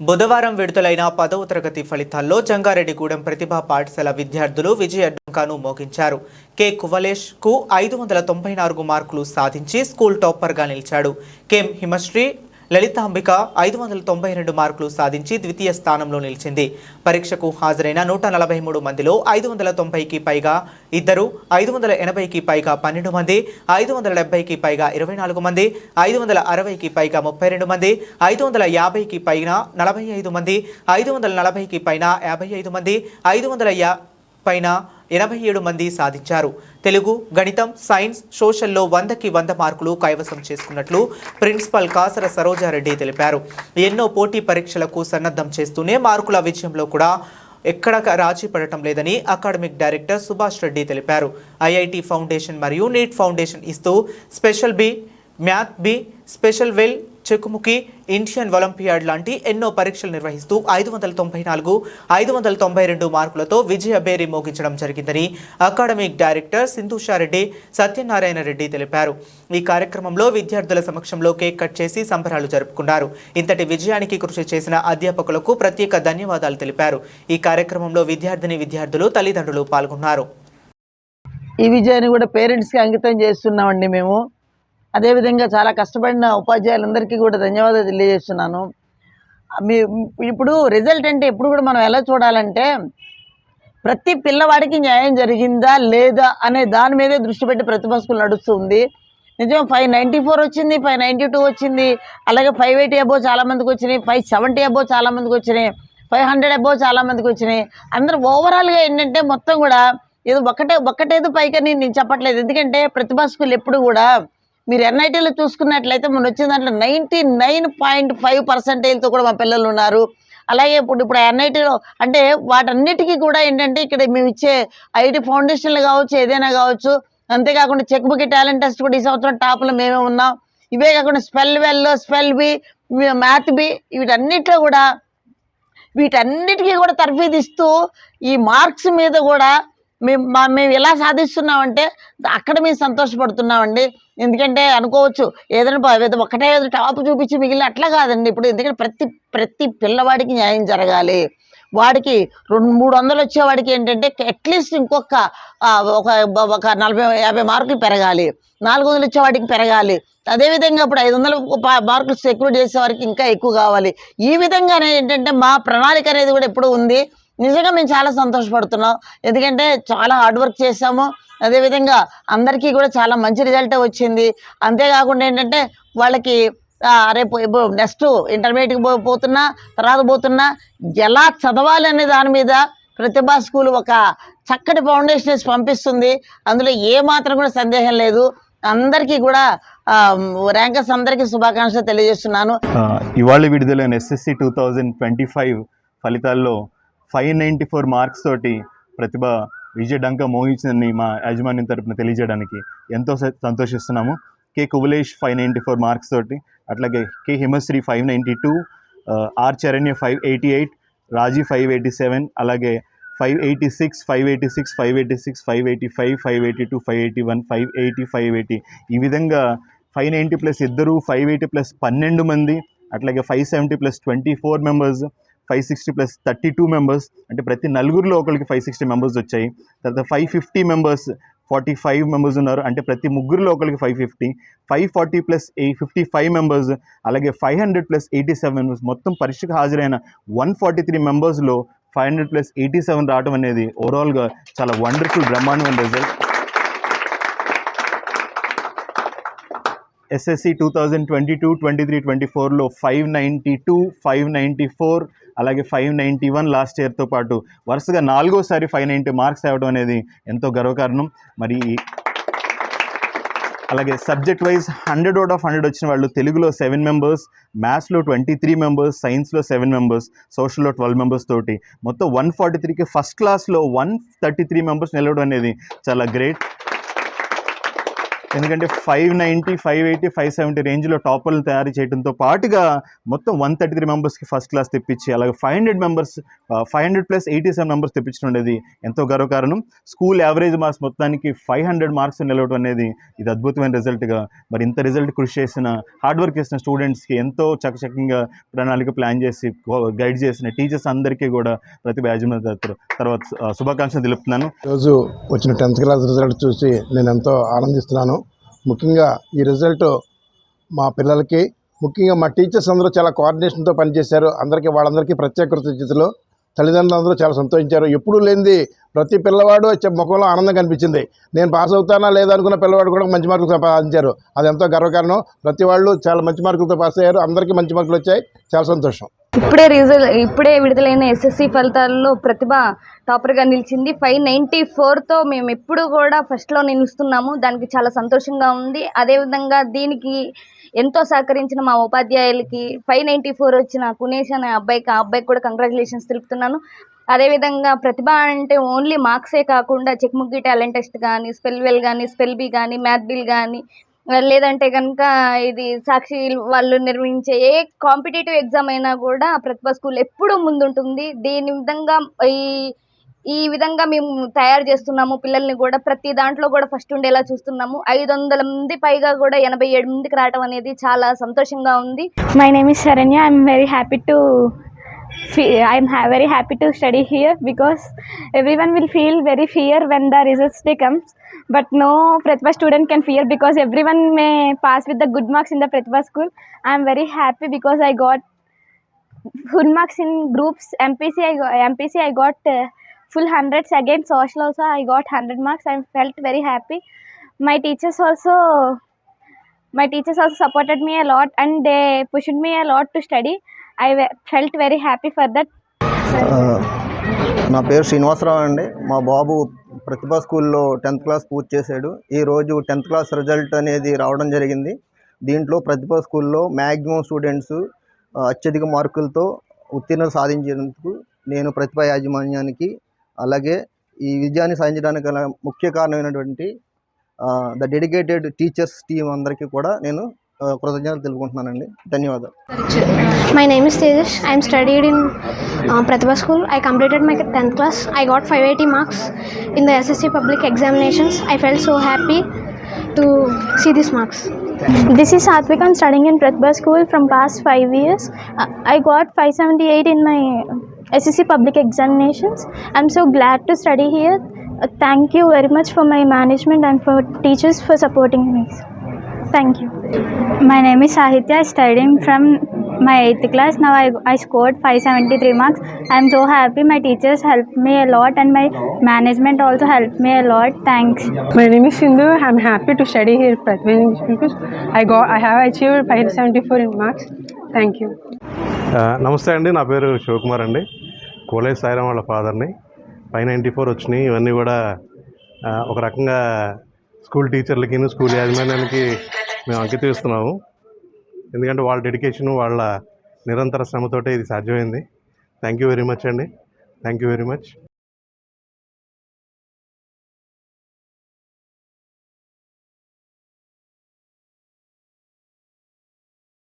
బుధవారం విడుదలైన పదవ తరగతి ఫలితాల్లో జంగారెడ్డిగూడెం ప్రతిభా పాఠశాల విద్యార్థులు విజయ డంకాను మోగించారు. కె. కువలేష్కు ఐదు వందల తొంభై నాలుగు మార్కులు సాధించి స్కూల్ టాపర్గా నిలిచాడు. కెం. హిమశ్రీ లలితాంబిక ఐదు వందల తొంభై రెండు మార్కులు సాధించి ద్వితీయ స్థానంలో నిలిచింది. పరీక్షకు హాజరైన నూట నలభై మూడు మందిలో ఐదు వందల తొంభైకి పైగా ఇద్దరు ఐదు వందల ఎనభైకి పైగా పన్నెండు మంది ఐదు వందల డెబ్బైకి పైగా ఇరవై నాలుగు మంది ఐదు వందల అరవైకి పైగా ముప్పై రెండు మంది ఐదు వందల యాభైకి పైన నలభై ఐదు మంది ఐదు వందల నలభైకి పైన యాభై ఐదు మంది ఐదు వందల యా పైన ఎనభై ఏడు మంది సాధించారు. తెలుగు గణితం సైన్స్ సోషల్లో వందకి వంద మార్కులు కైవసం చేసుకున్నట్లు ప్రిన్సిపల్ కాసర సరోజారెడ్డి తెలిపారు. ఎన్నో పోటీ పరీక్షలకు సన్నద్ధం చేస్తూనే మార్కుల విజయంలో కూడా ఎక్కడ రాజీ పడటం లేదని అకాడమిక్ డైరెక్టర్ సుభాష్ రెడ్డి తెలిపారు. ఐఐటి ఫౌండేషన్ మరియు నీట్ ఫౌండేషన్ ఇస్తూ special bee math bee special well Chekumuki Indian Olympiad లాంటి ఎన్నో పరీక్షలు నిర్వహిస్తూ ఐదు వందల తొంభై నాలుగు ఐదు వందల తొంభై రెండు మార్కులతో విజయ బేరీ మోగించడం జరిగిందని అకాడమిక్ డైరెక్టర్ సింధుషారెడ్డి సత్యనారాయణ రెడ్డి తెలిపారు. ఈ కార్యక్రమంలో విద్యార్థుల సమక్షంలో కేక్ కట్ చేసి సంబరాలు జరుపుకున్నారు. ఇంతటి విజయానికి కృషి చేసిన అధ్యాపకులకు ప్రత్యేక ధన్యవాదాలు తెలిపారు. ఈ కార్యక్రమంలో విద్యార్థిని విద్యార్థులు తల్లిదండ్రులు పాల్గొన్నారు. ఈ విజయాన్ని కూడా పేరెంట్స్కి అంకితం చేస్తున్నామండి మేము. అదేవిధంగా చాలా కష్టపడిన ఉపాధ్యాయులందరికీ కూడా ధన్యవాదాలు తెలియజేస్తున్నాను. మీ ఇప్పుడు రిజల్ట్ అంటే ఎప్పుడు కూడా మనం ఎలా చూడాలంటే ప్రతి పిల్లవాడికి న్యాయం జరిగిందా లేదా అనే దాని మీదే దృష్టి పెట్టి ప్రతిభా స్కూల్ నడుస్తుంది నిజం ఫైవ్ నైంటీ ఫోర్ వచ్చింది ఫైవ్ నైంటీ టూ వచ్చింది అలాగే ఫైవ్ ఎయిటీ అబో చాలా మందికి వచ్చినాయి ఫైవ్ సెవెంటీ అబో చాలా మందికి వచ్చినాయి ఫైవ్ హండ్రెడ్ అబో చాలా మందికి వచ్చినాయి. అందరూ ఓవరాల్గా ఏంటంటే మొత్తం కూడా ఏదో ఒకటే ఒక్కటేదో పైకని నేను చెప్పట్లేదు. ఎందుకంటే ప్రతిభా స్కూల్ ఎప్పుడు కూడా మీరు ఎన్ఐటీలో చూసుకున్నట్లయితే మొన్న వచ్చిన దాంట్లో నైంటీ నైన్ పాయింట్ ఫైవ్ పర్సెంటేజ్తో కూడా మా పిల్లలు ఉన్నారు. అలాగే ఇప్పుడు ఇప్పుడు ఎన్ఐటీలో అంటే వాటన్నిటికీ కూడా ఏంటంటే ఇక్కడ మేము ఇచ్చే ఐటీ ఫౌండేషన్లు కావచ్చు ఏదైనా కావచ్చు అంతేకాకుండా చెక్ బుక్ టాలెంట్ టెస్ట్ కూడా ఈ సంవత్సరం టాప్లో మేమే ఉన్నాం. ఇవే కాకుండా spell well spell bee math bee వీటన్నిటిలో కూడా వీటన్నిటికీ కూడా తర్ఫీదిస్తూ ఈ మార్క్స్ మీద కూడా మేము మా- మేము ఎలా సాధిస్తున్నామంటే అక్కడ మేము సంతోషపడుతున్నామండి. ఎందుకంటే అనుకోవచ్చు ఏదైనా ఒకటే ఏదో టాప్ చూపించి మిగిలిన అట్లా కాదండి. ఇప్పుడు ఎందుకంటే ప్రతి ప్రతి పిల్లవాడికి న్యాయం జరగాలి. వాడికి రెండు మూడు వందలు వచ్చేవాడికి ఏంటంటే అట్లీస్ట్ ఇంకొక ఒక ఒక నలభై యాభై మార్కులు పెరగాలి. నాలుగు వందలు వచ్చేవాడికి పెరగాలి. అదేవిధంగా ఇప్పుడు ఐదు వందల ప- మార్కులు సెక్యూర్ చేసే వారికి ఇంకా ఎక్కువ కావాలి. ఈ విధంగానే ఏంటంటే మా ప్రణాళిక అనేది కూడా ఎప్పుడు ఉంది. నిజంగా మేము చాలా సంతోషపడుతున్నాం. ఎందుకంటే చాలా హార్డ్ వర్క్ చేసాము అదేవిధంగా అందరికీ కూడా చాలా మంచి రిజల్టే వచ్చింది. అంతేకాకుండా ఏంటంటే వాళ్ళకి రేపు నెక్స్ట్ ఇంటర్మీడియట్కి పో పోతున్నా తర్వాత పోతున్నా ఎలా చదవాలి అనే దాని మీద ప్రతిభా స్కూల్ ఒక చక్కటి ఫౌండేషన్ వేసి పంపిస్తుంది. అందులో ఏ మాత్రం కూడా సందేహం లేదు. అందరికీ కూడా ర్యాంకర్స్ అందరికీ శుభాకాంక్షలు తెలియజేస్తున్నాను. ఇవాళ విడుదలైన SSC two thousand twenty five ఫలితాల్లో ఫైవ్ నైంటీ ఫోర్ మార్క్స్ తోటి ప్రతిభ విజయ డంక మోహించిందని మా యాజమాన్యం తరపున తెలియజేయడానికి ఎంతో స- సంతోషిస్తున్నాము K Kuvalesh five ninety four marks తోటి అట్లాగే K Himasri five ninety two R Charanya five eighty eight Raji five eighty seven అలాగే five eighty six five eighty six five eighty six five eighty five five eighty two five eighty one five eighty five eighty ఈ విధంగా five ninety plus ఇద్దరు five eighty plus పన్నెండు మంది అట్లాగే five seventy plus twenty four members five sixty plus thirty two members అంటే ప్రతి నలుగురిలో ఒకరికి ఫైవ్ సిక్స్టీ మెంబర్స్ వచ్చాయి. తర్వాత five fifty members forty five members ఉన్నారు. అంటే ప్రతి ముగ్గురులో ఒకరికి five fifty. Five forty plus eight fifty five members అలాగే five hundred plus eighty seven members మొత్తం పరీక్షకు హాజరైన వన్ ఫార్టీ త్రీ మెంబర్స్లో five hundred plus eighty seven రావడం అనేది ఓవరాల్గా చాలా వండర్ఫుల్ బ్రహ్మాండమైన result SSC two thousand twenty two twenty three twenty ఫోర్లో five ninety two five ninety four అలాగే ఫైవ్ నైంటీ వన్ లాస్ట్ ఇయర్తో పాటు వరుసగా నాలుగోసారి ఫైవ్ నైంటీ మార్క్స్ అవ్వడం అనేది ఎంతో గర్వకారణం. మరి అలాగే subject wise hundred out of hundred వచ్చిన వాళ్ళు తెలుగులో సెవెన్ మెంబర్స్ మ్యాథ్స్లో ట్వంటీ త్రీ మెంబర్స్ సైన్స్లో సెవెన్ మెంబర్స్ సోషల్లో ట్వెల్వ్ మెంబర్స్ తోటి మొత్తం వన్ ఫార్టీ త్రీకి ఫస్ట్ క్లాస్లో వన్ థర్టీ త్రీ మెంబర్స్ నిలవడం అనేది చాలా గ్రేట్ ఎందుకంటే five ninety five eighty five seventy రేంజ్లో టాపర్లు తయారు చేయడంతో పాటుగా మొత్తం వన్ థర్టీ త్రీ మెంబర్స్కి ఫస్ట్ క్లాస్ తెప్పించి అలాగే five hundred members five hundred plus eighty seven members తెప్పించడం అనేది ఎంతో గర్వకారణం. స్కూల్ యావరేజ్ మార్క్స్ మొత్తానికి ఫైవ్ హండ్రెడ్ మార్క్స్ నిలవడం అనేది ఇది అద్భుతమైన రిజల్ట్గా మరి ఇంత రిజల్ట్ కృషి చేసిన హార్డ్ వర్క్ చేసిన స్టూడెంట్స్కి ఎంతో చకచకంగా ప్రణాళిక ప్లాన్ చేసి గైడ్ చేసిన టీచర్స్ అందరికీ కూడా ప్రతి యాజమాన్య తర్వాత శుభాకాంక్షలు తెలుపుతున్నాను. ఈరోజు వచ్చిన టెన్త్ క్లాస్ రిజల్ట్ చూసి నేను ఎంతో ఆనందిస్తున్నాను. ముఖ్యంగా ఈ రిజల్ట్ మా పిల్లలకి. ముఖ్యంగా మా టీచర్స్ అందరూ చాలా కోఆర్డినేషన్తో పనిచేశారు. అందరికీ వాళ్ళందరికీ ప్రత్యేక కృతజ్ఞతలు. తల్లిదండ్రులు అందరూ చాలా సంతోషించారు. ఎప్పుడూ లేనిది ప్రతి పిల్లవాడు వచ్చే ముఖంలో ఆనందం కనిపించింది. నేను పాస్ అవుతానా లేదా అనుకున్న పిల్లవాడు కూడా మంచి మార్కులు సంపాదించారు. అది ఎంతో గర్వకారణం. ప్రతి వాళ్ళు చాలా మంచి మార్కులతో పాస్ అయ్యారు. అందరికీ మంచి మార్కులు వచ్చాయి. చాలా సంతోషం. ఇప్పుడే రిజల్ట్ ఇప్పుడే విడుదలైన ఎస్ఎస్సి ఫలితాల్లో ప్రతిభ టాపర్గా నిలిచింది. ఫైవ్ నైంటీ ఫోర్తో మేము ఎప్పుడు కూడా ఫస్ట్లో నిలుస్తున్నాము దానికి చాలా సంతోషంగా ఉంది. అదేవిధంగా దీనికి ఎంతో సహకరించిన మా ఉపాధ్యాయులకి ఫైవ్ నైంటీ ఫోర్ వచ్చిన పునేష్ అనే అబ్బాయికి ఆ అబ్బాయికి కూడా కంగ్రాచులేషన్స్ తెలుపుతున్నాను. అదేవిధంగా ప్రతిభ అంటే ఓన్లీ మార్క్సే కాకుండా చెక్ముగ్గి టాలెంట్ టెస్ట్ కానీ స్పెల్ వెల్ కానీ స్పెల్ బి కానీ మ్యాథ్ బిల్ కానీ లేదంటే కనుక ఇది సాక్షి వాళ్ళు నిర్వహించే ఏ కాంపిటేటివ్ ఎగ్జామ్ అయినా కూడా ప్రతిభ స్కూల్ ఎప్పుడూ ముందుంటుంది. దీని విధంగా ఈ ఈ విధంగా మేము తయారు చేస్తున్నాము. పిల్లల్ని కూడా ప్రతి దాంట్లో కూడా ఫస్ట్ ఉండేలా చూస్తున్నాము. ఐదు వందల మంది పైగా కూడా ఎనభై ఏడు మందికి రావడం అనేది చాలా సంతోషంగా ఉంది. My name is Saranya I'm very happy to I'm very happy to study here because every one will feel very fear when the results day comes but no Pratibha student can fear because every one may pass with the good marks in the Pratibha school I'm very happy because I got good marks in groups MPC I MPC I got full hundreds again social also I got hundred marks I'm felt very happy my teachers also my teachers also supported me a lot and they pushed me a lot to study I felt very happy for that నా పేరు శ్రీనివాసరావు అండి. మా బాబు ప్రతిభ స్కూల్లో tenth class పూర్తి చేశాడు. ఈరోజు tenth class result అనేది రావడం జరిగింది. దీంట్లో ప్రతిభ స్కూల్లో మ్యాక్సిమం స్టూడెంట్స్ అత్యధిక మార్కులతో ఉత్తీర్ణత సాధించేందుకు నేను ప్రతిభా యాజమాన్యానికి అలాగే ఈ విజయాన్ని సాధించడానికి ముఖ్య కారణమైనటువంటి ద డెడికేటెడ్ టీచర్స్ టీమ్ అందరికీ కూడా నేను కృతజ్ఞతలు తెలుపుకుంటున్నానండి. ధన్యవాదాలు. My name is Tejas I'm studied in Pratibha school I completed my tenth class I got five eighty marks in the SSC public examinations I fell so happy to see this marks this is Satvik and studying in Pratibha school from past five years I got five seventy eight in my SSC public examinations. I'm so glad to study here. Uh, thank you very much for my management and for teachers for supporting me. Thank you. My name is Sahitya. Studying from my 8th class. Now I, I scored 573 marks. I'm so happy. My teachers helped me a lot and my management also helped me a lot. Thanks. My name is Sindhu. I'm happy to study here at because I got I have achieved 574 in marks. Thank you. ఆ, నమస్తే అండి నా పేరు శివకుమార్ అండి college Sairam వాళ్ళ ఫాదర్ని. Five ninety four వచ్చినాయి. ఇవన్నీ కూడా ఒక రకంగా స్కూల్ టీచర్లకి స్కూల్ యాజమాన్యానికి మేము అంకితం ఇస్తున్నాము. ఎందుకంటే వాళ్ళ డెడికేషను వాళ్ళ నిరంతర శ్రమతోటే ఇది సాధ్యమైంది. థ్యాంక్ యూ వెరీ మచ్ అండి. Thank you very much.